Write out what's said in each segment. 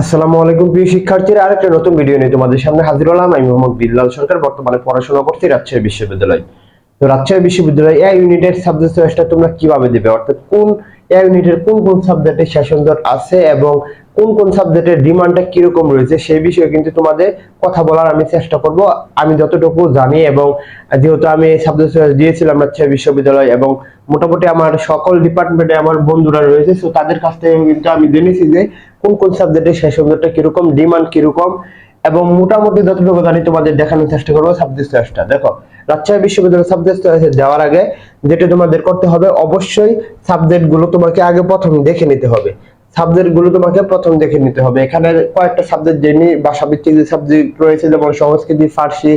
আসসালামু আলাইকুম, প্রিয় শিক্ষার্থীরা। আরেকটা নতুন ভিডিও নিয়ে তোমাদের সামনে হাজির হলাম। আমি মোহাম্মদ বিল্লাল সরকার, বর্তমানে পড়াশোনা করছি রাজশাহী বিশ্ববিদ্যালয়। তো রাজশাহী বিশ্ববিদ্যালয় এ ইউনিটের সাবজেক্ট চয়েসটা তোমরা কীভাবে দিবে? অর্থাৎ কোন এ ইউনিটের কোন কোন সাবজেক্টে সেশন জট আছে এবং কোন কোন সাবজেক্টের ডিমান্ডটা কীরকম রয়েছে, সেই বিষয়ে কিন্তু তোমাদের কথা বলার আমি চেষ্টা করব। আমি যতটুকু জানি এবং যেহেতু আমি সাবজেক্ট দিয়েছিলাম রাজশাহী বিশ্ববিদ্যালয় এবং মোটামুটি আমার সকল ডিপার্টমেন্টে আমার বন্ধুরা রয়েছে সো তাদের কাছ থেকে কিন্তু আমি জেনেছি যে কোন কোন সাবজেক্টের শেষ সুন্দরটা কীরকম ডিমান্ড কীরকম, এবং মোটামুটি যতটুকু জানি তোমাদের দেখানোর চেষ্টা করব সাবজেক্ট চয়েসটা দেখো, রাজশাহী বিশ্ববিদ্যালয় সাবজেক্ট চয়েসে যাওয়ার আগে যেটা তোমাদের করতে হবে, অবশ্যই সাবজেক্টগুলো তোমাকে আগে প্রথম দেখে নিতে হবে। সাবজেক্টগুলো তোমাকে প্রথম দেখে নিতে হবে। এখানে কয়েকটা সাবজেক্ট জেনে ভাষাভিত্তিক যে সাবজেক্ট রয়েছে, যেমন সংস্কৃতি, ফার্সি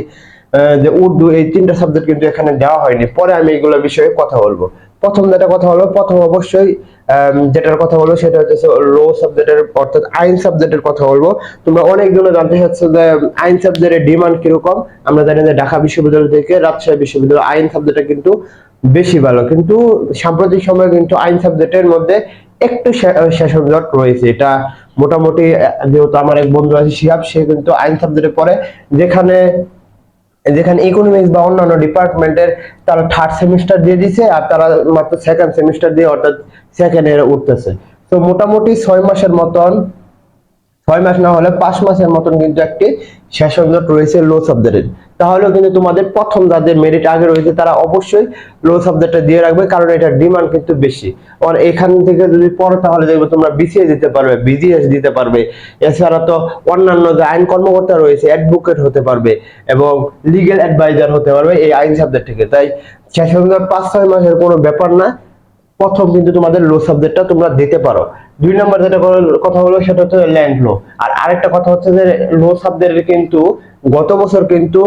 যে উর্দু, এই তিনটা সাবজেক্ট কিন্তু এখানে দেওয়া হয়নি। পরে আমি এগুলো বিষয়ে কথা বলব। প্রথম যেটা কথা হলো প্রথম অবশ্যই যেটার কথা বলব সেটা হচ্ছে লো সাবজেক্টের অর্থাৎ আইন সাবজেক্টের কথা বলব। তোমরা অনেকজন জানতে চাচ্ছ যে আইন সাবজেক্টের ডিমান্ড কীরকম। আমরা জানি যে ঢাকা বিশ্ববিদ্যালয় থেকে রাজশাহী বিশ্ববিদ্যালয় আইন সাবজেক্টটা কিন্তু বেশি ভালো। কিন্তু সাম্প্রতিক সময়ে কিন্তু আইন সাবজেক্টের মধ্যে একটু সেশন জট রয়েছে। এটা মোটামুটি যেহেতু আমার এক বন্ধু আছে শিহাব, সে কিন্তু আইন সাবজেক্টে পড়ে। যেখানে যেখানে ইকোনমিক্স বা অন্যান্য ডিপার্টমেন্টের তারা থার্ড সেমিস্টার দিয়ে দিছে আর তারা মাত্র সেকেন্ড সেমিস্টার দিয়ে অর্থাৎ সেকেন্ড ইয়ারে উঠতেছে। তো মোটামুটি ছয় মাসের মতন ছয় মাস না হলে পাঁচ মাসের মতন কিন্তু একটি সেশন জট রয়েছে লো সাবজেক্টের তাহলেও কিন্তু তোমাদের প্রথম যাদের মেরিট আগে রয়েছে তারা অবশ্যই লো সাবজেক্টটা দিয়ে রাখবে, কারণ এটার ডিমান্ড কিন্তু বেশি। আর এখান থেকে যদি পড়ো তাহলে দেখবে তোমরা বিসিএস দিতে পারবে বিজিএস দিতে পারবে। এছাড়া তো অন্যান্য যে আইন কর্মকর্তা রয়েছে অ্যাডভোকেট হতে পারবে এবং লিগেল অ্যাডভাইজার হতে পারবে এই আইন সাবজেক্ট থেকে। তাই সেশন জট পাঁচ, ছয় মাসের কোনো ব্যাপার না। প্রথম কিন্তু তোমাদের লো সাবজেক্টটা তোমরা দিতে পারো। দুই নম্বর যেটা কথা হলো, সেটা হচ্ছে ল্যান্ড লো আর আরেকটা কথা হচ্ছে যে লো সাবজেক্টের কিন্তু গত বছর কিন্তু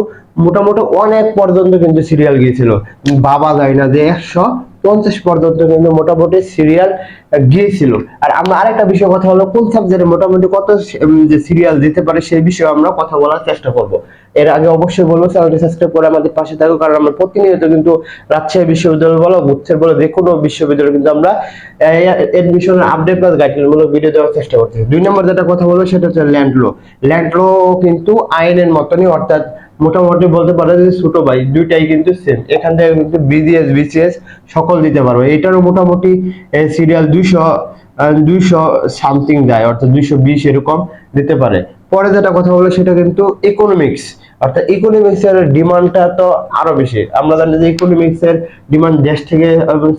মোটামুটি অনেক পর্যন্ত কিন্তু সিরিয়াল গিয়েছিল। বাবা যায় না যে একশো পঞ্চাশ পর্যন্ত কিন্তু মোটামুটি সিরিয়াল গিয়েছিল। আর আমরা আরেকটা বিষয় কথা হলো, কোন সাবজেক্টে মোটামুটি কত যে সিরিয়াল দিতে পারে সেই বিষয়ে আমরা কথা বলার চেষ্টা করব। এর আগে অবশ্যই বলব চ্যানেলটি সাবস্ক্রাইব করে আমাদের পাশে থাকো, কারণ আমরা প্রতিনিয়ত কিন্তু রাজশাহী বিশ্ববিদ্যালয় বলো গুচ্ছের বলো, যে কোনো বিশ্ববিদ্যালয় কিন্তু আমরা এডমিশনের আপডেট প্লাস গাইডলাইনমূলক ভিডিও দেওয়ার চেষ্টা করতেছি। দুই নম্বর যেটা কথা বলব, সেটা হচ্ছে ল্যান্ড লো ল্যান্ড কিন্তু আইনের মতনই, অর্থাৎ মোটামুটি বলতে পারো যে ছোট ভাই, দুইটাই কিন্তু সেম এখান থেকে কিন্তু বিজিএস বিসিএস সকল দিতে পারবে। এটারও মোটামুটি সিরিয়াল দুইশো দুইশো সামথিং দেয়, অর্থাৎ দুইশো বিশ এরকম দিতে পারে। পরে যেটা কথা বলব সেটা কিন্তু ইকোনমিক্স অর্থাৎ ইকোনমিক্স এর ডিমান্ডটা তো আরও বেশি। আমরা জানি যে ইকোনমিক্স এর ডিমান্ড দেশ থেকে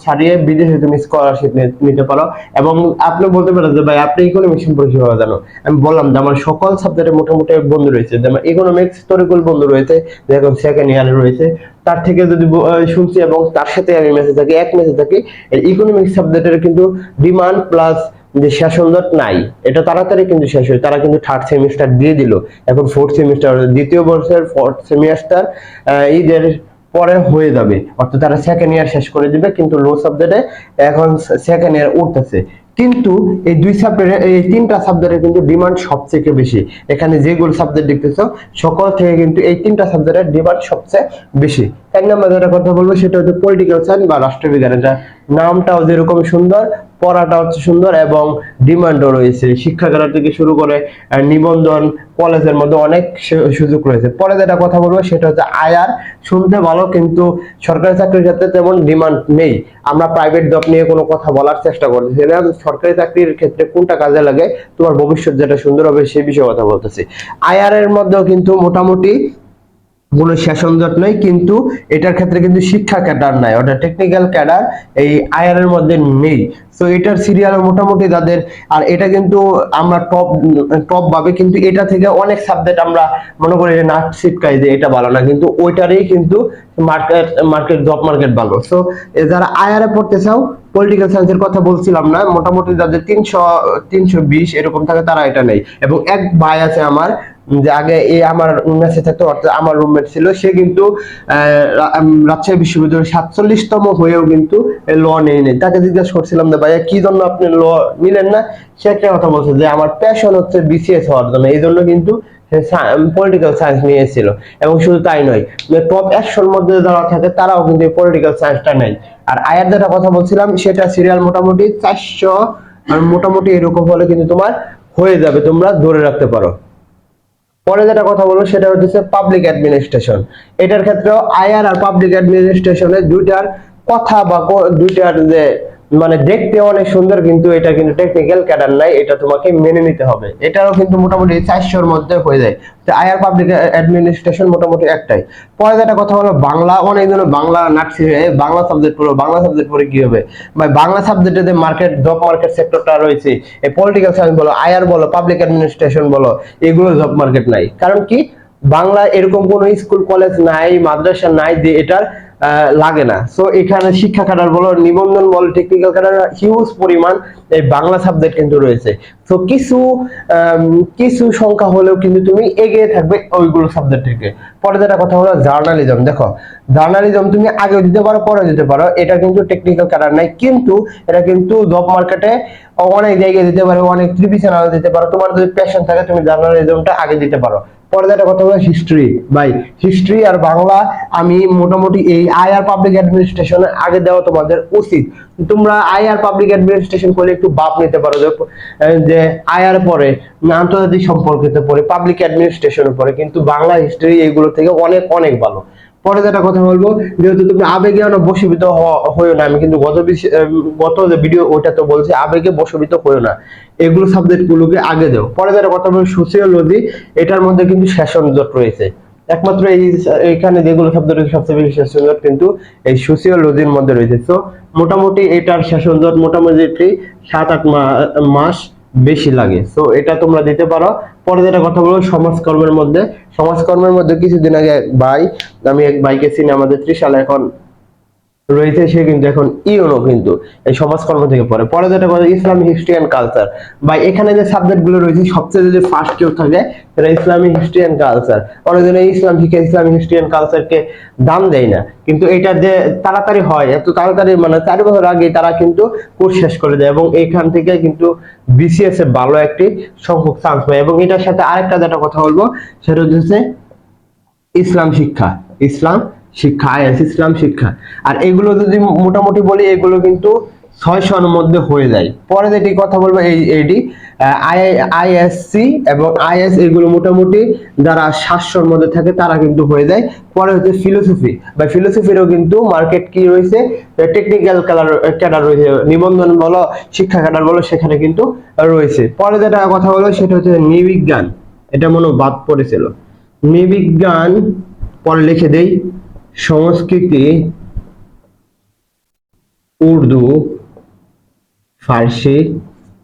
ছাড়িয়ে বিদেশে তুমি স্কলারশিপ নিতে পারো। এবং আপনি বলতে পারেন যে, ভাই, আপনি ইকোনমিক্স সম্পর্কে কীভাবে জানো? আমি বললাম যে, আমার সকল সাবজেক্টে মোটামুটি বন্ধু রয়েছে। যেমন ইকোনমিক্স তরিকুল বন্ধু রয়েছে যে এখন সেকেন্ড ইয়ারে রয়েছে। তার থেকে যদি শুনছি এবং তার সাথে আমি মেসেজ থাকি, এক মেসেজ থাকি ইকোনমিক্স সাবজেক্টের কিন্তু ডিমান্ড প্লাস যে সেশন জট নাই, এটা তাড়াতাড়ি কিন্তু শেষ হয় তারা কিন্তু থার্ড সেমিস্টার দিয়ে দিল। এখন ফোর্থ সেমিস্টার দ্বিতীয় বর্ষের ফোর্থ সেমিস্টার ঈদের পরে হয়ে যাবে। অর্থাৎ তারা সেকেন্ড ইয়ার শেষ করে দিবে, কিন্তু লো সাবজেক্টে এখন সেকেন্ড ইয়ার উঠতেছে। কিন্তু এই দুই সাবজেক্টের এই তিনটা সাবজেক্টের কিন্তু ডিমান্ড সবথেকে বেশি। এখানে যেগুলো সাবজেক্ট দেখতেছো, সকল থেকে কিন্তু এই তিনটা সাবজেক্টের ডিমান্ড সবচেয়ে বেশি। এক আমরা যেটা কথা বলব, সেটা হচ্ছে পলিটিক্যাল সায়েন্স বা রাষ্ট্রবিজ্ঞান। এটা নামটাও যেরকম সুন্দর পড়াটা হচ্ছে সুন্দর এবং ডিমান্ডও রয়েছে। শিক্ষাগার থেকে শুরু করে নিবন্ধন, কলেজের মধ্যে অনেক সুযোগ রয়েছে। পরে যেটা কথা বলব সেটা হচ্ছে আয়ার। শুনতে ভালো কিন্তু সরকারি চাকরির ক্ষেত্রে তেমন ডিমান্ড নেই। আমরা প্রাইভেট জব নিয়ে কোনো কথা বলার চেষ্টা করছি। সেটা সরকারি চাকরির ক্ষেত্রে কোনটা কাজে লাগে? তোমার ভবিষ্যৎ যেটা সুন্দর হবে সেই বিষয়ে কথা বলতেছি। আয়ার এর মধ্যেও কিন্তু মোটামুটি কোনো সেশন জট নয় কিন্তু এটার ক্ষেত্রে কিন্তু শিক্ষা ক্যাডার নাই, অর্থাৎ টেকনিক্যাল ক্যাডার এই আয়ার এর মধ্যে নেই। তো এটার সিরিয়াল মোটামুটি তাদের আর এটা কিন্তু আমরা টপ টপ ভাবে কিন্তু এটা থেকে অনেক সাবজেক্ট আমরা মনে করি নাট শিক্ষাই যে এটা ভালো না, কিন্তু ওইটারই কিন্তু মার্কেট মার্কেট জব মার্কেট ভালো। সো যারা আয়ারে পড়তে চাও পলিটিক্যাল সায়েন্সের কথা বলছিলাম না, মোটামুটি যাদের তিনশো তিনশো বিশ এরকম থাকে তারা এটা নেই এবং এক ভাই আছে আমার যে আগে এই আমার মেসে থাকতো, অর্থাৎ আমার রুমমেট ছিল, সে কিন্তু রাজশাহী বিশ্ববিদ্যালয়ের সাতচল্লিশতম হয়েও কিন্তু ল নেই নেই তাকে জিজ্ঞাসা করছিলাম যে, ভাইয়া, কি জন্য আপনি ল নিলেন না? সে একটা কথা বলছে যে, আমার প্যাশন হচ্ছে বিসিএস হওয়ার জন্য। এই জন্য কিন্তু পলিটিক্যাল সায়েন্স নিয়েছিল। এবং শুধু তাই নয় টপ একশোর মধ্যে যারা থাকে, তারাও কিন্তু পলিটিক্যাল সায়েন্সটা নেয়। আর আয়ার যেটা কথা বলছিলাম, সেটা সিরিয়াল মোটামুটি চারশো মোটামুটি এরকম হলে কিন্তু তোমার হয়ে যাবে, তোমরা ধরে রাখতে পারো। পরে যেটা কথা বলব, সেটা হচ্ছে পাবলিক অ্যাডমিনিস্ট্রেশন এটার ক্ষেত্রেও আইআর আর পাবলিক অ্যাডমিনিস্ট্রেশনের দুইটার কথা বা দুইটার যে মানে দেখতে অনেক সুন্দর, কিন্তু এটা কিন্তু টেকনিক্যাল ক্যাডার নাই, এটা তোমাকে মেনে নিতে হবে। এটারও কিন্তু মোটামুটি চারশোর মধ্যে হয়ে যায়। তো আইআর পাবলিক অ্যাডমিনিস্ট্রেশন মোটামুটি একটাই। পরে যেটা কথা হলো, বাংলা, অনেক অনেকজন বাংলা নার্সিং বাংলা সাবজেক্ট পড়ো, বাংলা সাবজেক্ট পড়ে কি হবে? ভাই, বাংলা সাবজেক্টে যে মার্কেট জব মার্কেট সেক্টরটা রয়েছে, এই পলিটিক্যাল সায়েন্স বলো আইআর বলো পাবলিক অ্যাডমিনিস্ট্রেশন বলো, এগুলো জব মার্কেট নাই। কারণ কি? বাংলা এরকম কোনো স্কুল, কলেজ নাই, মাদ্রাসা নাই যে এটার লাগে না। সো এখানে শিক্ষা ক্যাডার বলো, নিবন্ধন বলো টেকনিক্যাল ক্যাডার হিউজ পরিমাণ এই বাংলা সাবজেক্ট কিন্তু রয়েছে। তো কিছু কিছু সংখ্যা হলেও কিন্তু তুমি এগিয়ে থাকবে ওইগুলো সাবজেক্ট থেকে। পরে যেটা কথা হলো জার্নালিজম দেখো জার্নালিজম তুমি আগেও দিতে পারো পরে দিতে পারো। এটা কিন্তু টেকনিক্যাল ক্যাডার নাই, কিন্তু এটা কিন্তু জব মার্কেটে অনেক জায়গায় দিতে পারো, অনেক চ্যানেলে দিতে পারো। তোমার যদি প্যাশন থাকে, তুমি জার্নালিজমটা আগে দিতে পারো। পরে যেটা কথা বলে হিস্ট্রি ভাই হিস্ট্রি আর বাংলা আমি মোটামুটি এই আই আর পাবলিক অ্যাডমিনিস্ট্রেশন আগে দেওয়া তোমাদের উচিত। তোমরা আই আর পাবলিক অ্যাডমিনিস্ট্রেশন করলে একটু বাপ নিতে পারো যে, আইআর পরে আন্তর্জাতিক সম্পর্কিত পরে পাবলিক অ্যাডমিনিস্ট্রেশন পরে। কিন্তু বাংলা হিস্ট্রি এইগুলো থেকে অনেক অনেক ভালো। পরে যেটা কথা বলব, যেহেতু তুমি আবেগে অনেক বশীভূত হ- হইও না, আমি কিন্তু গত গত যে ভিডিও ওইটা তো বলছি, আবেগে বশীভূত হইও না। এগুলো সাবজেক্ট গুলোকে আগে দাও। পরে যেটা কথা বলব সোসিওলজি এটার মধ্যে কিন্তু সেশন জট রয়েছে। একমাত্র এই, এখানে যেগুলো শব্দ রয়েছে, সবচেয়ে বেশি সেশন জট কিন্তু এই সোসিওলজির মধ্যে রয়েছে। তো মোটামুটি এটার সেশন জট মোটামুটি সাত, আট মাস বেশি লাগে। সো এটা তোমরা দিতে পারো। পরে যেটা কথা বলব, সমাজকর্মের মধ্যে। সমাজকর্মের মধ্যে কিছুদিন আগে ভাই, আমি এক ভাইকে চিনি, আমাদের ত্রিশালে এখন রয়েছে, সে কিন্তু এখন ইউনো কিন্তু এই সমাজকর্ম থেকে পড়ে। পরে যেটা কথা ইসলামিক হিস্ট্রি অ্যান্ড কালচার। বা এখানে যে সাবজেক্টগুলো রয়েছে, সবচেয়ে যদি ফার্স্ট কেউ থাকে, সেটা ইসলামিক হিস্ট্রি অ্যান্ড কালচার। অনেকজন ইসলাম শিখে ইসলামিক হিস্ট্রি অ্যান্ড কালচারকে দাম দেয় না। কিন্তু এটা যে তাড়াতাড়ি হয়, এত তাড়াতাড়ি মানে চার বছর আগে তারা কিন্তু কোর্স শেষ করে দেয় এবং এইখান থেকে কিন্তু বিসিএস এ ভালো একটি সংখ্যক চান্স পায়। এবং এটার সাথে আরেকটা যেটা কথা বলব, সেটা হচ্ছে ইসলাম শিক্ষা। ইসলাম শিক্ষা আইএস ইসলাম শিক্ষা। আর এগুলো যদি মোটামুটি বলি, এগুলো কিন্তু ছয়শোর মধ্যে হয়ে যায়। পরে যেটি কথা বলব, এই, এইটি আইএসসি এবং আইএস এগুলো মোটামুটি যারা সাতশোর মধ্যে থাকে, তারা কিন্তু হয়ে যায়। পরে হচ্ছে ফিলোসফি। বা ফিলোসফিরও কিন্তু মার্কেট কি রয়েছে? টেকনিক্যাল ক্যাডার ক্যাডার রয়েছে। নিবন্ধন বলো, শিক্ষা ক্যাডার বলো, সেখানে কিন্তু রয়েছে। পরে যেটা কথা বলো সেটা হচ্ছে নৃবিজ্ঞান। এটা মনে বাদ পড়েছিল। নৃবিজ্ঞান, পরে লিখে দেই। সংস্কৃতি উর্দু, ফার্সি,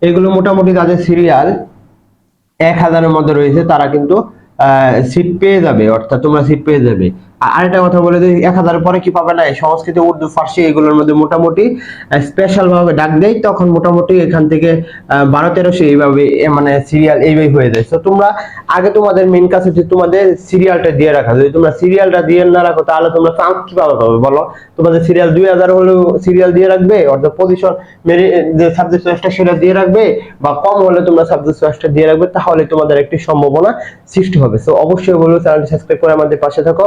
এগুলো মোটামুটি তাদের সিরিয়াল এক হাজারের মধ্যে রয়েছে, তারা কিন্তু সিট পেয়ে যাবে, অর্থাৎ তোমরা সিট পেয়ে যাবে। আরেকটা কথা বলে দিই, এক হাজারের পরে কি পাবে না? এই সংস্কৃত, উর্দু, ফার্সি এগুলোর মধ্যে মোটামুটি স্পেশাল ভাবে ডাক দেয়, তখন মোটামুটি এখান থেকে বারো তেরোশো এইভাবে মানে সিরিয়াল এইভাবে হয়ে যায়। তো তোমরা আগে তোমাদের মেন কাজ হচ্ছে তোমাদের সিরিয়ালটা দিয়ে রাখা। যদি তোমরা সিরিয়ালটা দিয়ে না রাখো, তাহলে তোমরা চান্স কীভাবে পাবে বলো? তোমাদের সিরিয়াল দুই হাজার হলেও সিরিয়াল দিয়ে রাখবে, অর্থাৎ পজিশন যে সাবজেক্ট চয়েসটা সেটা দিয়ে রাখবে, বা কম হলে তোমরা সাবজেক্ট চয়েসটা দিয়ে রাখবে, তাহলে তোমাদের একটি সম্ভাবনা সৃষ্টি হবে। তো অবশ্যই বলব চ্যানেলটি সাবস্ক্রাইব করে আমাদের পাশে থাকো।